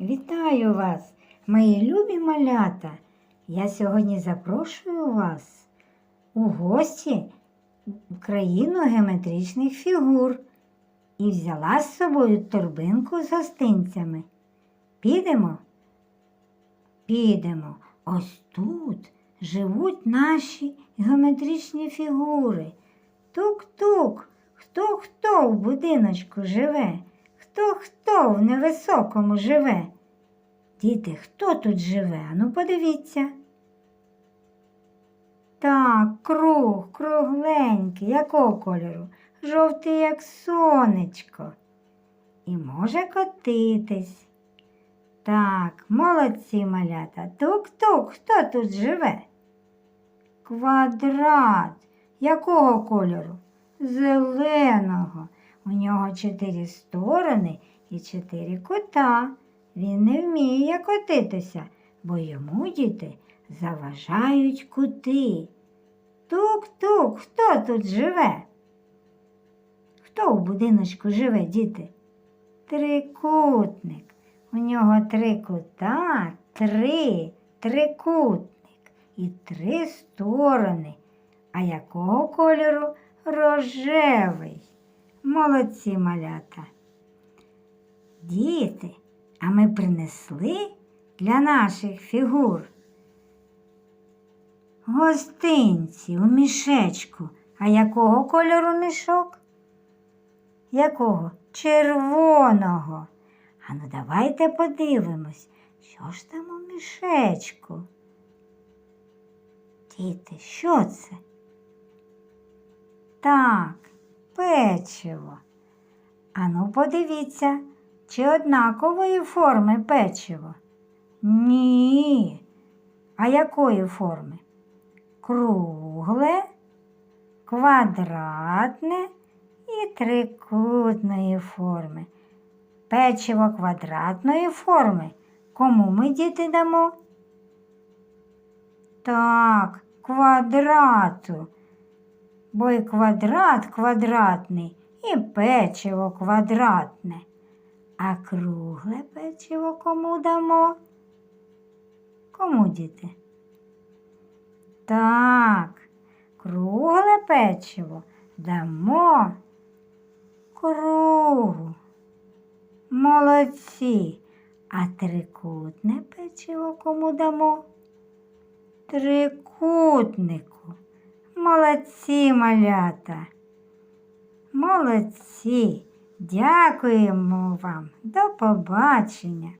Вітаю вас, мої любі малята. Я сьогодні запрошую вас у гості в країну геометричних фігур і взяла з собою торбинку з гостинцями. Підемо? Підемо. Ось тут живуть наші геометричні фігури. Тук-тук, хто хто в будиночку живе, хто хто в невисокому живе. Діти, хто тут живе? Ану подивіться. Так, круг, кругленький, якого кольору? Жовтий, як сонечко. І може котитись. Так, молодці малята. Тук-тук, хто тут живе? Квадрат. Якого кольору? Зеленого. У нього чотири сторони і чотири кута. Він не вміє котитися, бо йому діти заважають кути. Тук-тук, хто тут живе? Хто у будиночку живе, діти? Трикутник. У нього три кута, три, трикутник і три сторони. А якого кольору? Рожевий. Молодці малята. Діти, а ми принесли для наших фігур гостинці у мішечку. А якого кольору мішок? Якого? Червоного. А ну давайте подивимось, що ж там у мішечку. Діти, що це? Так, печиво. Ану, подивіться, чи однакової форми печиво? Ні. А якої форми? Кругле, квадратне і трикутної форми. Печиво квадратної форми. Кому ми діти дамо? Так, квадрату. Бо і квадрат квадратний, і печиво квадратне. А кругле печиво кому дамо? Кому діти? Так, кругле печиво дамо кругу. Молодці. А трикутне печиво кому дамо? Трикутнику. Молодці, малята. Молодці. Дякуємо вам. До побачення.